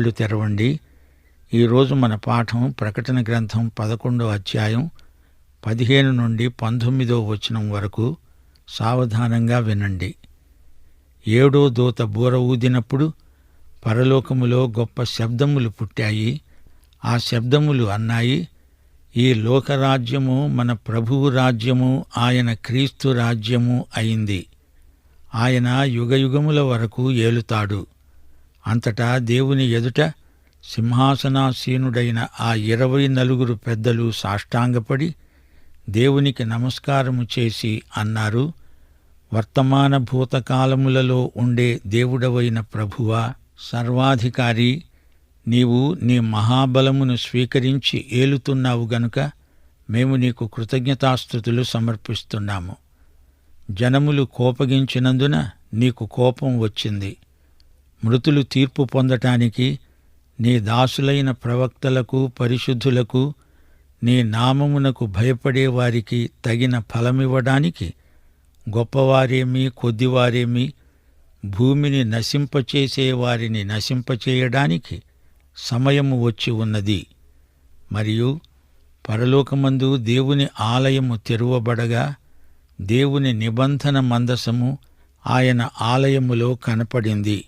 కళ్ళు తెరవండి. ఈరోజు మన పాఠం ప్రకటన గ్రంథం పదకొండో అధ్యాయం పదిహేను నుండి పంతొమ్మిదో వచనం వరకు సావధానంగా వినండి. ఏడో దూత బూర ఊదినప్పుడు పరలోకములో గొప్ప శబ్దములు పుట్టాయి. ఆ శబ్దములు అన్నాయి ఈ లోకరాజ్యము మన ప్రభువు రాజ్యము ఆయన క్రీస్తు రాజ్యము అయింది. ఆయన యుగయుగముల వరకు ఏలుతాడు. అంతటా దేవుని ఎదుట సింహాసనాసీనుడైన ఆ ఇరవై నలుగురు పెద్దలు సాష్టాంగపడి దేవునికి నమస్కారము చేసి అన్నారు వర్తమాన భూతకాలములలో ఉండే దేవుడవైన ప్రభువా సర్వాధికారి నీవు నీ మహాబలమును స్వీకరించి ఏలుతున్నావు గనుక మేము నీకు కృతజ్ఞతాస్థుతులు సమర్పిస్తున్నాము. జనములు కోపగించినందున నీకు కోపం వచ్చింది. మృతులు తీర్పు పొందటానికి నీ దాసులైన ప్రవక్తలకు పరిశుద్ధులకు నీ నామమునకు భయపడే వారికి తగిన ఫలమివ్వడానికి గొప్పవారేమి కొద్దివారేమి భూమిని నశింపచేసే వారిని నశింపచేయడానికి సమయము వచ్చి ఉన్నది. మరియు పరలోకమందు దేవుని ఆలయము తెరువబడగా దేవుని నిబంధన మందసము ఆయన ఆలయములో కనపడింది.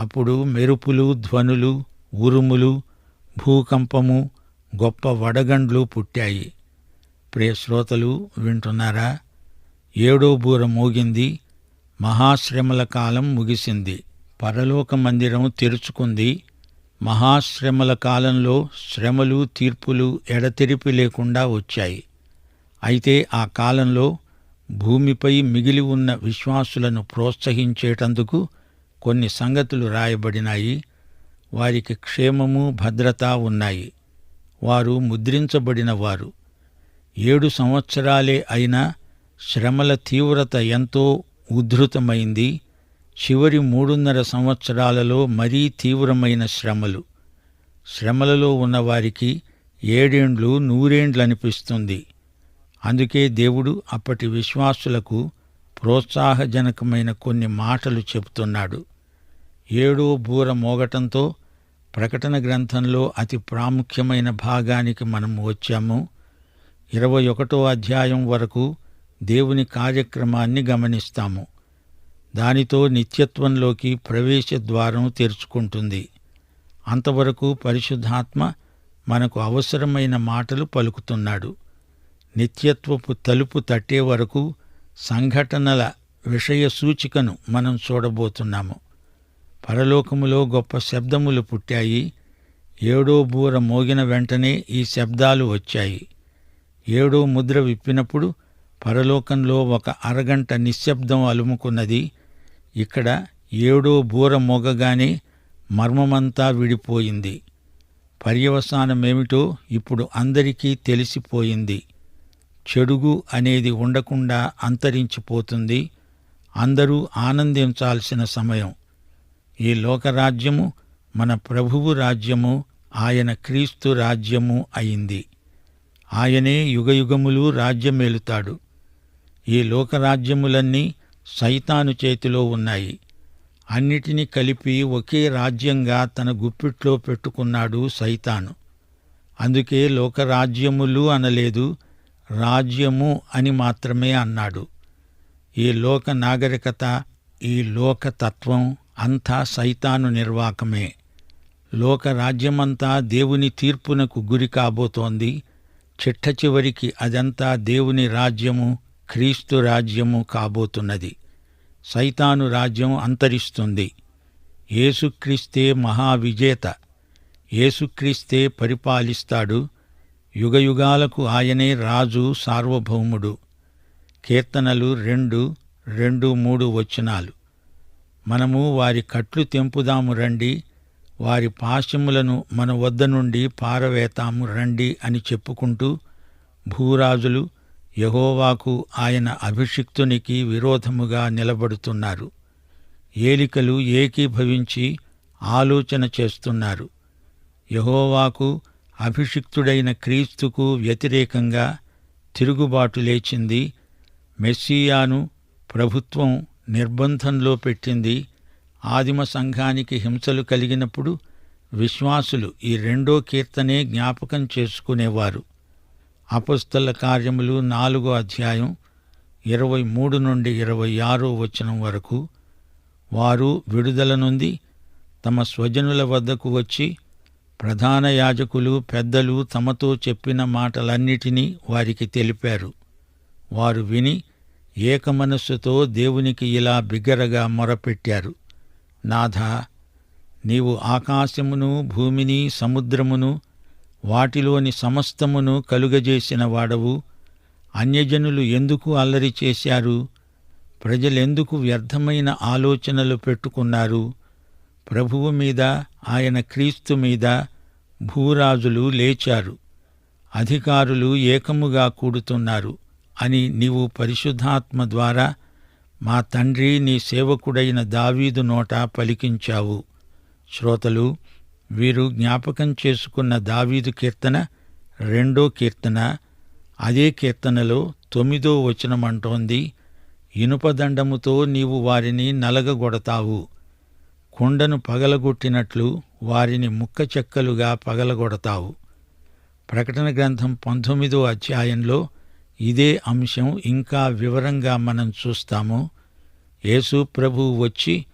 అప్పుడు మెరుపులు ధ్వనులు ఉరుములు భూకంపము గొప్ప వడగండ్లు పుట్టాయి. ప్రియశ్రోతలు వింటున్నారా? ఏడో బూర మోగింది. మహాశ్రమల కాలం ముగిసింది. పరలోక మందిరం తెరుచుకుంది. మహాశ్రమల కాలంలో శ్రమలు తీర్పులు ఎడతెరిపి లేకుండా వచ్చాయి. అయితే ఆ కాలంలో భూమిపై మిగిలి ఉన్న విశ్వాసులను ప్రోత్సహించేటందుకు కొన్ని సంగతులు రాయబడినాయి. వారికి క్షేమము భద్రత ఉన్నాయి. వారు ముద్రించబడిన వారు ఏడు సంవత్సరాలే అయినా శ్రమల తీవ్రత ఎంతో ఉద్ధృతమైంది చివరి మూడున్నర సంవత్సరాలలో మరీ తీవ్రమైన శ్రమలు. శ్రమలలో ఉన్నవారికి ఏడేండ్లు నూరేండ్లనిపిస్తుంది. అందుకే దేవుడు అప్పటి విశ్వాసులకు ప్రోత్సాహజనకమైన కొన్ని మాటలు చెబుతున్నాడు. ఏడో బూర మోగటంతో ప్రకటన గ్రంథంలో అతి ప్రాముఖ్యమైన భాగానికి మనం వచ్చాము. ఇరవై ఒకటో అధ్యాయం వరకు దేవుని కార్యక్రమాన్ని గమనిస్తాము. దానితో నిత్యత్వంలోకి ప్రవేశ ద్వారం తెరుచుకుంటుంది. అంతవరకు పరిశుద్ధాత్మ మనకు అవసరమైన మాటలు పలుకుతున్నాడు. నిత్యత్వపు తలుపు తట్టే వరకు సంఘటనల విషయ సూచికను మనం చూడబోతున్నాము. పరలోకములో గొప్ప శబ్దములు పుట్టాయి. ఏడో బూర మోగిన వెంటనే ఈ శబ్దాలు వచ్చాయి. ఏడో ముద్ర విప్పినప్పుడు పరలోకంలో ఒక అరగంట నిశ్శబ్దం అలుముకున్నది. ఇక్కడ ఏడో బూర మోగగానే మర్మమంతా విడిపోయింది. పర్యవసానమేమిటో ఇప్పుడు అందరికీ తెలిసిపోయింది. చెడుగు అనేది ఉండకుండా అంతరించిపోతుంది. అందరూ ఆనందించాల్సిన సమయం. ఈ లోకరాజ్యము మన ప్రభువు రాజ్యము ఆయన క్రీస్తు రాజ్యము అయింది. ఆయనే యుగయుగములు రాజ్యమేలుతాడు. ఈ లోకరాజ్యములన్నీ సైతాను చేతిలో ఉన్నాయి. అన్నిటినీ కలిపి ఒకే రాజ్యంగా తన గుప్పిట్లో పెట్టుకున్నాడు సైతాను. అందుకే లోకరాజ్యములు అనలేదు రాజ్యము అని మాత్రమే అన్నాడు. ఈ లోక నాగరికత ఈ లోకతత్వం అంతా సైతాను నిర్వాకమే. లోక రాజ్యమంతా దేవుని తీర్పునకు గురి కాబోతోంది. చిట్ట చివరికి అదంతా దేవుని రాజ్యము క్రీస్తు రాజ్యము కాబోతున్నది. సైతాను రాజ్యం అంతరిస్తుంది. యేసుక్రీస్తే మహావిజేత. యేసుక్రీస్తే పరిపాలిస్తాడు. యుగయుగాలకు ఆయనే రాజు సార్వభౌముడు. కీర్తనలు రెండు రెండు మూడు వచనాలు. మనము వారి కట్లు తెంపుదాము రండి వారి పాశములను మన వద్ద నుండి పారవేతాము రండి అని చెప్పుకుంటూ భూరాజులు యహోవాకు ఆయన అభిషిక్తునికి విరోధముగా నిలబడుతున్నారు. ఏలికలు ఏకీభవించి ఆలోచన చేస్తున్నారు. యహోవాకు అభిషిక్తుడైన క్రీస్తుకు వ్యతిరేకంగా తిరుగుబాటు లేచింది. మెస్సియాను ప్రభుత్వం నిర్బంధంలో పెట్టింది ఆదిమ సంఘానికి హింసలు కలిగినప్పుడు విశ్వాసులు ఈ రెండో కీర్తనే జ్ఞాపకం చేసుకునేవారు. అపస్తుల కార్యములు నాలుగో అధ్యాయం ఇరవై మూడు నుండి ఇరవై ఆరో వచనం వరకు వారు విడుదల నుండి తమ స్వజనుల వద్దకు వచ్చి ప్రధాన యాజకులు పెద్దలు తమతో చెప్పిన మాటలన్నిటినీ వారికి తెలిపారు. వారు విని ఏకమనస్సుతో దేవునికి ఇలా బిగ్గరగా మొరపెట్టారు. నాథా నీవు ఆకాశమును భూమిని సముద్రమును వాటిలోని సమస్తమును కలుగజేసిన వాడవు. అన్యజనులు ఎందుకు అల్లరి చేశారు? ప్రజలెందుకు వ్యర్థమైన ఆలోచనలు పెట్టుకున్నారు? ప్రభువు మీద ఆయన క్రీస్తు మీద భూరాజులు లేచారు. అధికారులు ఏకముగా కూడుతున్నారు. అని నీవు పరిశుద్ధాత్మ ద్వారా మా తండ్రి నీ సేవకుడైన దావీదు నోట పలికించావు. శ్రోతలు వీరు జ్ఞాపకం చేసుకున్న దావీదు కీర్తన రెండో కీర్తన అదే కీర్తనలో తొమ్మిదో వచనమంటోంది ఇనుపదండముతో నీవు వారిని నలగగొడతావు. కుండను పగలగొట్టినట్లు వారిని ముక్క చెక్కలుగా పగలగొడతావు. ప్రకటన గ్రంథం పంతొమ్మిదో అధ్యాయంలో ఇదే అంశం ఇంకా వివరంగా మనం చూస్తాము. యేసు ప్రభువు వచ్చి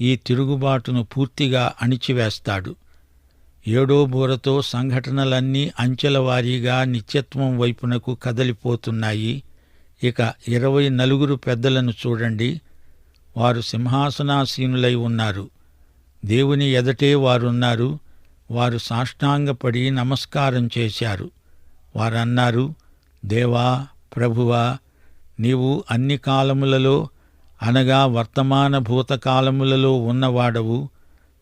ఈ తిరుగుబాటును పూర్తిగా అణిచివేస్తాడు. ఏడో బూరతో సంఘటనలన్నీ అంచెల వారీగా నిత్యత్వం వైపునకు కదలిపోతున్నాయి. ఇక ఇరవై నలుగురు పెద్దలను చూడండి. వారు సింహాసనాసీనులై ఉన్నారు. దేవుని ఎదటే వారున్నారు. వారు సాష్టాంగపడి నమస్కారం చేశారు. వారన్నారు దేవా ప్రభువా నీవు అన్ని కాలములలో అనగా వర్తమాన భూతకాలములలో ఉన్నవాడవు.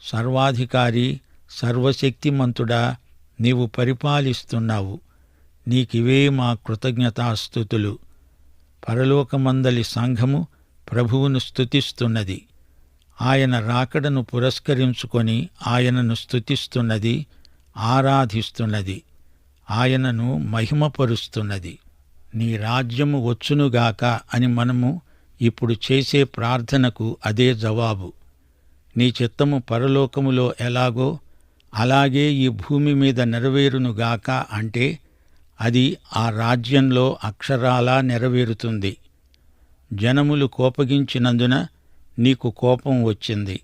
సర్వాధికారి సర్వశక్తిమంతుడా నీవు పరిపాలిస్తున్నావు. నీకివే మా కృతజ్ఞతాస్థుతులు పరలోకమందలి సంఘము ప్రభువును స్థుతిస్తున్నది ఆయన రాకడను పురస్కరించుకొని ఆయనను స్థుతిస్తున్నది ఆరాధిస్తున్నది. ఆయనను మహిమపరుస్తున్నది. నీ రాజ్యము వచ్చునుగాక అని మనము ఇప్పుడు చేసే ప్రార్థనకు అదే జవాబు. నీ చిత్తము పరలోకములో ఎలాగో అలాగే ఈ భూమి మీద నెరవేరునుగాక అంటే అది ఆ రాజ్యంలో అక్షరాలా నెరవేరుతుంది. జనములు కోపగించినందున నీకు కోపం వచ్చింది.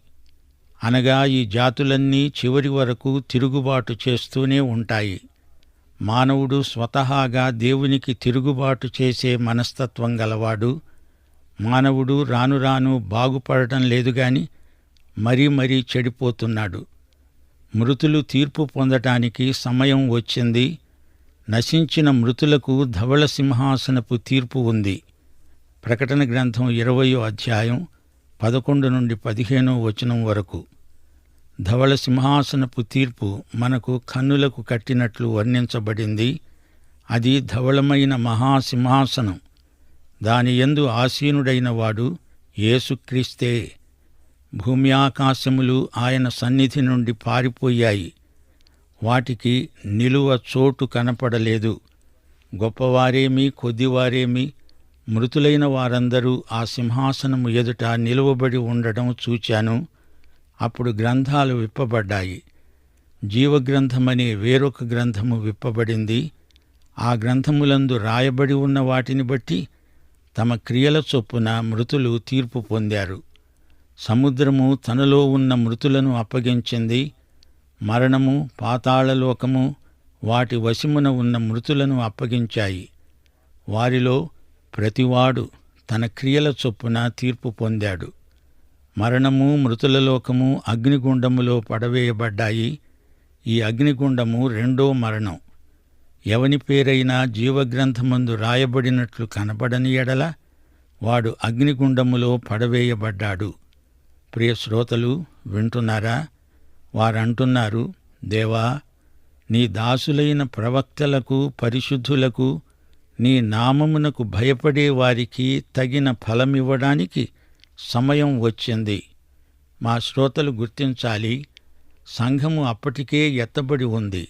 అనగా ఈ జాతులన్నీ చివరి వరకు తిరుగుబాటు చేస్తూనే ఉంటాయి. మానవుడు స్వతహాగా దేవునికి తిరుగుబాటు చేసే మనస్తత్వం గలవాడు. మానవుడు రాను రాను బాగుపడటం లేదు గాని మరీ మరీ చెడిపోతున్నాడు. మృతులు తీర్పు పొందటానికి సమయం వచ్చింది. నశించిన మృతులకు ధవళ సింహాసనపు తీర్పు ఉంది. ప్రకటన గ్రంథం ఇరవయో అధ్యాయం పదకొండు నుండి పదిహేనో వచనం వరకు. ధవళ సింహాసనపు తీర్పు మనకు కన్నులకు కట్టినట్లు వర్ణించబడింది. అది ధవళమైన మహాసింహాసనం. దాని యందు ఆసీనుడైన వాడు యేసుక్రీస్తే. భూమి ఆకాశములు ఆయన సన్నిధి నుండి పారిపోయాయి. వాటికి నిలువ చోటు కనపడలేదు. గొప్పవారేమి కొద్దివారేమి మృతులైన వారందరూ ఆ సింహాసనము ఎదుట నిలువబడి ఉండడం చూచాను. అప్పుడు గ్రంథాలు విప్పబడ్డాయి. జీవగ్రంథమనే వేరొక గ్రంథము విప్పబడింది. ఆ గ్రంథములందు రాయబడి ఉన్న వాటిని బట్టి తమ క్రియల చొప్పున మృతులు తీర్పు పొందారు. సముద్రము తనలో ఉన్న మృతులను అప్పగించింది. మరణము పాతాళలోకము వాటి వశమున ఉన్న మృతులను అప్పగించాయి. వారిలో ప్రతివాడు తన క్రియల చొప్పున తీర్పు పొందాడు. మరణము మృతుల లోకము అగ్నిగుండములో పడవేయబడ్డాయి. ఈ అగ్నిగుండము రెండో మరణం. ఎవని పేరైనా జీవగ్రంథమందు రాయబడినట్లు కనబడని ఎడల వాడు అగ్నిగుండములో పడవేయబడ్డాడు. ప్రియ శ్రోతలు వింటున్నారా? వారంటున్నారు దేవా నీ దాసులైన ప్రవక్తలకు పరిశుద్ధులకు నీ నామమునకు భయపడే వారికి తగిన ఫలమివ్వడానికి సమయం వచ్చింది. మా శ్రోతలు గుర్తించాలి సంఘము అప్పటికే ఎత్తబడి ఉంది.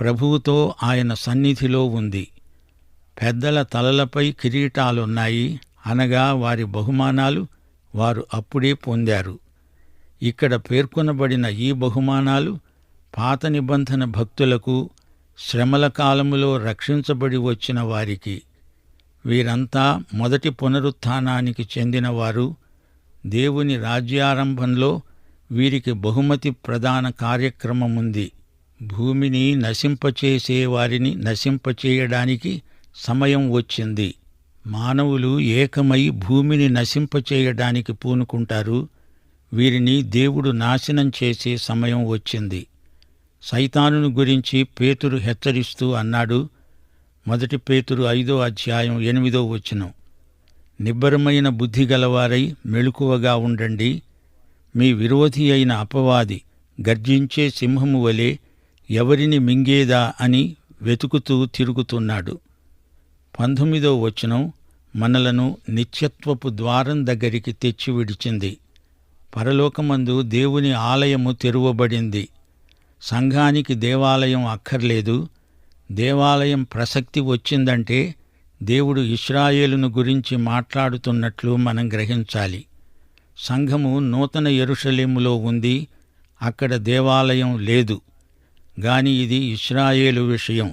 ప్రభువుతో ఆయన సన్నిధిలో ఉంది. పెద్దల తలలపై కిరీటాలున్నాయి అనగా వారి బహుమానాలు వారు అప్పుడే పొందారు. ఇక్కడ పేర్కొనబడిన ఈ బహుమానాలు పాత నిబంధన భక్తులకు శ్రమల కాలములో రక్షించబడి వచ్చిన వారికి. వీరంతా మొదటి పునరుత్థానానికి చెందినవారు. దేవుని రాజ్యారంభంలో వీరికి బహుమతి ప్రధాన కార్యక్రమముంది. భూమిని నశింపచేసేవారిని నశింపచేయడానికి సమయం వచ్చింది. మానవులు ఏకమై భూమిని నశింపచేయడానికి పూనుకుంటారు. వీరిని దేవుడు నాశనం చేసే సమయం వచ్చింది. సైతానును గురించి పేతురు హెచ్చరిస్తూ అన్నాడు మొదటి పేతురు ఐదో అధ్యాయం ఎనిమిదో వచనం. నిబ్బరమైన బుద్ధి గలవారై మెళుకువగా ఉండండి. మీ విరోధి అయిన అపవాది గర్జించే సింహము వలె ఎవరిని మింగేదా అని వెతుకుతూ తిరుగుతున్నాడు. పంతొమ్మిదో వచనం మనలను నిత్యత్వపు ద్వారం దగ్గరికి తెచ్చి విడిచింది. పరలోకమందు దేవుని ఆలయము తెరువబడింది. సంఘానికి దేవాలయం అక్కర్లేదు. దేవాలయం ప్రసక్తి వచ్చిందంటే దేవుడు ఇస్రాయేలును గురించి మాట్లాడుతున్నట్లు మనం గ్రహించాలి. సంఘము నూతన ఎరుషలేములో ఉంది అక్కడ దేవాలయం లేదు. గాని ఇది ఇస్రాయేలు విషయం.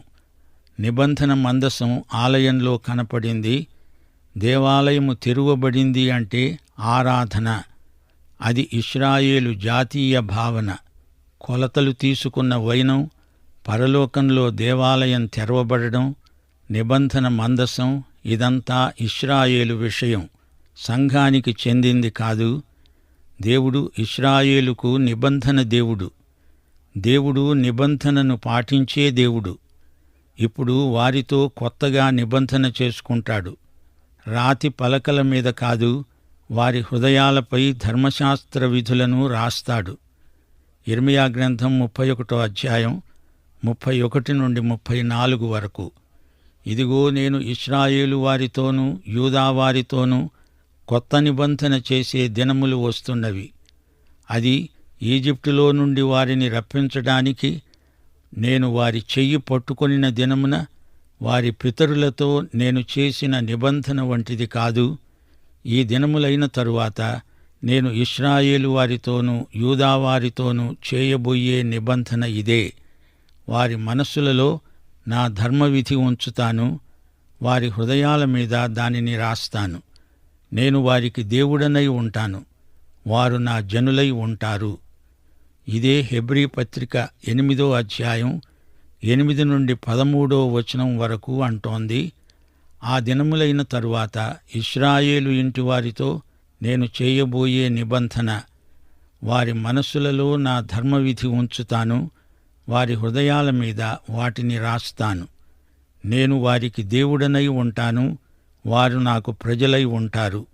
నిబంధన మందసం ఆలయంలో కనపడింది దేవాలయము తెరువబడింది అంటే ఆరాధన. అది ఇస్రాయేలు జాతీయ భావన. కొలతలు తీసుకున్న వైనం పరలోకంలో దేవాలయం తెరవబడడం నిబంధన మందసం ఇదంతా ఇస్రాయేలు విషయం. సంఘానికి చెందింది కాదు. దేవుడు ఇస్రాయేలుకు నిబంధన దేవుడు. దేవుడు నిబంధనను పాటించే దేవుడు. ఇప్పుడు వారితో కొత్తగా నిబంధన చేసుకుంటాడు. రాతి పలకల మీద కాదు వారి హృదయాలపై ధర్మశాస్త్ర విధులను రాస్తాడు. ఇర్మియా గ్రంథం ముప్పై ఒకటో అధ్యాయం ముప్పై ఒకటి నుండి ముప్పై నాలుగు వరకు. ఇదిగో నేను ఇస్రాయేలు వారితోనూ యూదా వారితోనూ కొత్త నిబంధన చేసే దినములు వస్తున్నవి. అది ఈజిప్టులో నుండి వారిని రప్పించడానికి నేను వారి చెయ్యి పట్టుకొనిన దినమున వారి పితరులతో నేను చేసిన నిబంధన వంటిది కాదు. ఈ దినములైన తరువాత నేను ఇస్రాయేలు వారితోనూ యూదా వారితోనూ చేయబోయే నిబంధన ఇదే. వారి మనస్సులలో నా ధర్మవిధి ఉంచుతాను వారి హృదయాల మీద దానిని రాస్తాను. నేను వారికి దేవుడనై ఉంటాను వారు నా జనులై ఉంటారు. ఇదే హెబ్రీ పత్రిక ఎనిమిదో అధ్యాయం ఎనిమిది నుండి పదమూడో వచనం వరకు అంటోంది. ఆ దినములైన తరువాత ఇస్రాయేలు ఇంటి వారితో నేను చేయబోయే నిబంధన వారి మనస్సులలో నా ధర్మవిధి ఉంచుతాను వారి హృదయాల మీద వాటిని రాస్తాను. నేను వారికి దేవుడనై ఉంటాను వారు నాకు ప్రజలై ఉంటారు.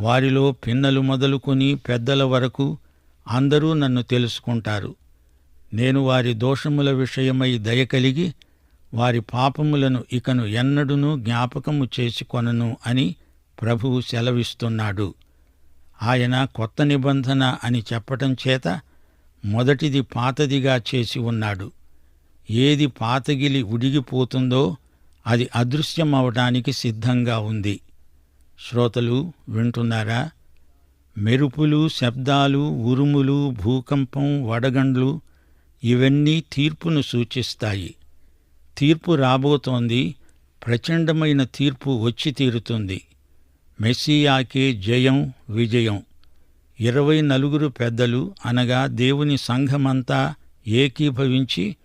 వారిలో పిన్నలు మొదలుకొని పెద్దల వరకు అందరూ నన్ను తెలుసుకుంటారు. నేను వారి దోషముల విషయమై దయ కలిగి వారి పాపములను ఇకను ఎన్నడునూ జ్ఞాపకము చేసుకొనను అని ప్రభువు సెలవిస్తున్నాడు. ఆయన కొత్త నిబంధన అని చెప్పటం చేత మొదటిది పాతదిగా చేసి ఉన్నాడు. ఏది పాతగిలి ఉడిగిపోతుందో అది అదృశ్యమవటానికి సిద్ధంగా ఉంది. శ్రోతలు వింటున్నారా? మెరుపులు శబ్దాలు ఉరుములు భూకంపం వడగండ్లు ఇవన్నీ తీర్పును సూచిస్తాయి. తీర్పు రాబోతోంది ప్రచండమైన తీర్పు వచ్చి తీరుతుంది. మెస్సియాకే జయం విజయం. ఇరవై నలుగురు పెద్దలు అనగా దేవుని సంఘమంతా ఏకీభవించి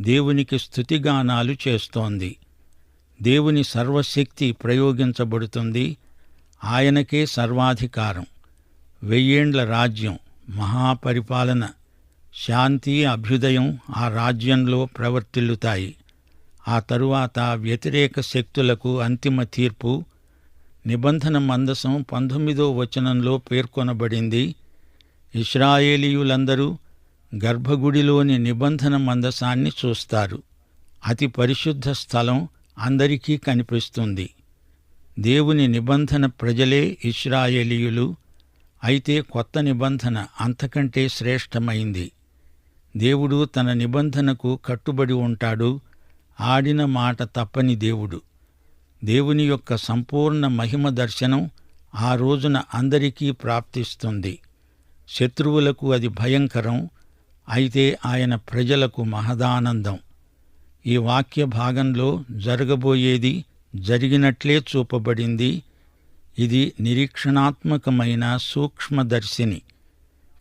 దేవునికి స్థుతిగానాలు చేస్తోంది. దేవుని సర్వశక్తి ప్రయోగించబడుతుంది. ఆయనకే సర్వాధికారం. వెయ్యేండ్ల రాజ్యం మహాపరిపాలన శాంతి అభ్యుదయం ఆ రాజ్యంలో ప్రవర్తిల్లుతాయి. ఆ తరువాత వ్యతిరేక శక్తులకు అంతిమ తీర్పు నిబంధన మందసం పంతొమ్మిదో వచనంలో పేర్కొనబడింది. ఇస్రాయేలీయులందరూ గర్భగుడిలోని నిబంధన మందసాన్ని చూస్తారు. అతి పరిశుద్ధ స్థలం అందరికీ కనిపిస్తుంది. దేవుని నిబంధన ప్రజలే ఇస్రాయేలీయులు అయితే కొత్త నిబంధన అంతకంటే శ్రేష్టమైంది. దేవుడు తన నిబంధనకు కట్టుబడి ఉంటాడు. ఆడిన మాట తప్పని దేవుడు. దేవుని యొక్క సంపూర్ణ మహిమ దర్శనం ఆ రోజున అందరికీ ప్రాప్తిస్తుంది. శత్రువులకు అది భయంకరం అయితే ఆయన ప్రజలకు మహదానందం. ఈ వాక్య భాగంలో జరగబోయేది జరిగినట్లే చూపబడింది. ఇది నిరీక్షణాత్మకమైన సూక్ష్మదర్శిని.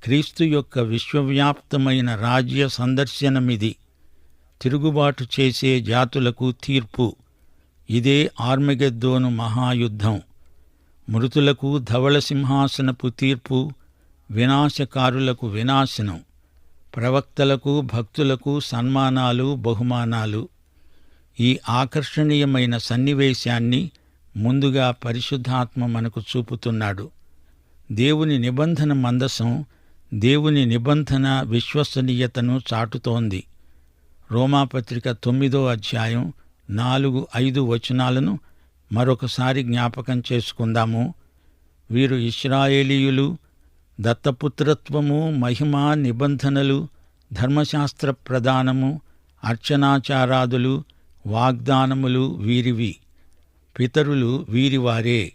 క్రీస్తు యొక్క విశ్వవ్యాప్తమైన రాజ్య సందర్శనమిది. తిరుగుబాటు చేసే జాతులకు తీర్పు. ఇదే ఆర్మగెద్దోను మహాయుద్ధం. మృతులకు ధవళ సింహాసనపు తీర్పు వినాశకారులకు వినాశనం ప్రవక్తలకు భక్తులకు సన్మానాలు బహుమానాలు. ఈ ఆకర్షణీయమైన సన్నివేశాన్ని ముందుగా పరిశుద్ధాత్మ మనకు చూపుతున్నాడు. దేవుని నిబంధన మందసం దేవుని నిబంధన విశ్వసనీయతను చాటుతోంది. రోమాపత్రిక తొమ్మిదో అధ్యాయం నాలుగు ఐదు వచనాలను మరొకసారి జ్ఞాపకం చేసుకుందాము. వీరు ఇస్రాయేలీయులు దత్తపుత్రత్వము మహిమ నిబంధనలు ధర్మశాస్త్ర ప్రధానము అర్చనాచారాదులు వాగ్దానములు వీరివి. పితరులు వీరివారే.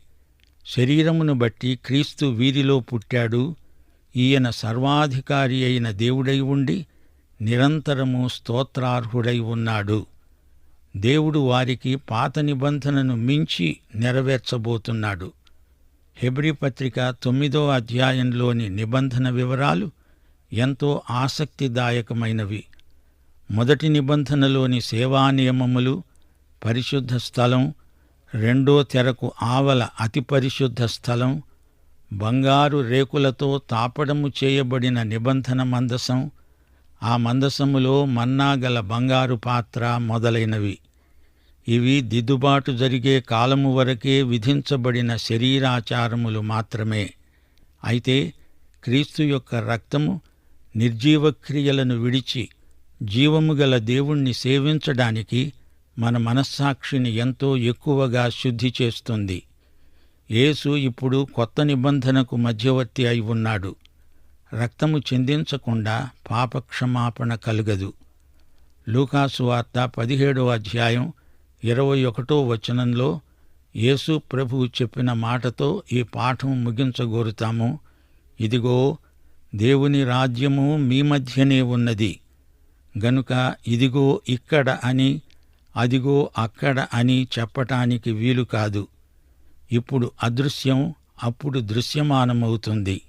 శరీరమును బట్టి క్రీస్తు వీరిలో పుట్టాడు. ఈయన సర్వాధికారి అయిన దేవుడై ఉండి నిరంతరము స్తోత్రార్హుడై ఉన్నాడు. దేవుడు వారికి పాత నిబంధనను మించి నెరవేర్చబోతున్నాడు. హెబ్రి పత్రిక తొమ్మిదో అధ్యాయంలోని నిబంధన వివరాలు ఎంతో ఆసక్తిదాయకమైనవి. మొదటి నిబంధనలోని సేవా నియమములు పరిశుద్ధ స్థలం రెండో తెరకు ఆవల అతి పరిశుద్ధ స్థలం బంగారు రేకులతో తాపడము చేయబడిన నిబంధన మందసం ఆ మందసములో మన్నాగల బంగారు పాత్ర మొదలైనవి. ఇవి దిద్దుబాటు జరిగే కాలము వరకే విధించబడిన శరీరాచారములు మాత్రమే. అయితే క్రీస్తు యొక్క రక్తము నిర్జీవక్రియలను విడిచి జీవము గల దేవుణ్ణి సేవించడానికి మన మనస్సాక్షిని ఎంతో ఎక్కువగా శుద్ధి చేస్తుంది. యేసు ఇప్పుడు కొత్త నిబంధనకు మధ్యవర్తి అయి ఉన్నాడు. రక్తము చెందించకుండా పాపక్షమాపణ కలుగదు. లూకాసు వార్త పదిహేడో అధ్యాయం ఇరవై ఒకటో వచనంలో యేసు ప్రభువు చెప్పిన మాటతో ఈ పాఠం ముగించగోరుతాము. ఇదిగో దేవుని రాజ్యము మీ మధ్యనే ఉన్నది. గనుక ఇదిగో ఇక్కడ అని అదిగో అక్కడ అని చెప్పటానికి వీలు కాదు. ఇప్పుడు అదృశ్యం అప్పుడు దృశ్యమానమవుతుంది.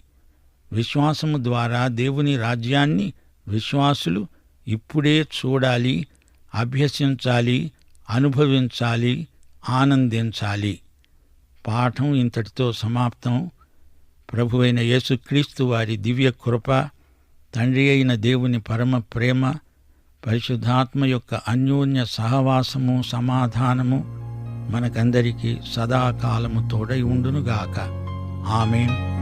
విశ్వాసము ద్వారా దేవుని రాజ్యాన్ని విశ్వాసులు ఇప్పుడే చూడాలి అభ్యసించాలి అనుభవించాలి ఆనందించాలి. పాఠం ఇంతటితో సమాప్తం. ప్రభువైన యేసుక్రీస్తు వారి దివ్య కృప తండ్రి అయిన దేవుని పరమ ప్రేమ పరిశుద్ధాత్మ యొక్క అన్యోన్య సహవాసము సమాధానము మనకందరికీ సదాకాలము తోడై ఉండునుగాక. ఆమెన్.